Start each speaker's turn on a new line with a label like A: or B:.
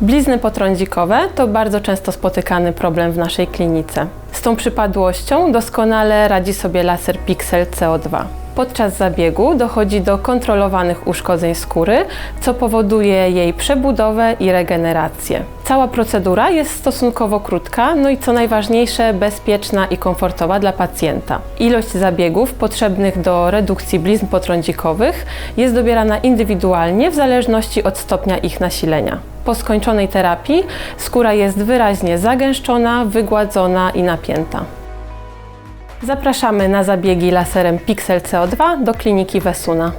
A: Blizny potrądzikowe to bardzo często spotykany problem w naszej klinice. Z tą przypadłością doskonale radzi sobie laser Pixel CO2. Podczas zabiegu dochodzi do kontrolowanych uszkodzeń skóry, co powoduje jej przebudowę i regenerację. Cała procedura jest stosunkowo krótka, no i co najważniejsze, bezpieczna i komfortowa dla pacjenta. Ilość zabiegów potrzebnych do redukcji blizn potrądzikowych jest dobierana indywidualnie w zależności od stopnia ich nasilenia. Po skończonej terapii skóra jest wyraźnie zagęszczona, wygładzona i napięta. Zapraszamy na zabiegi laserem Pixel CO2 do kliniki Wesuna.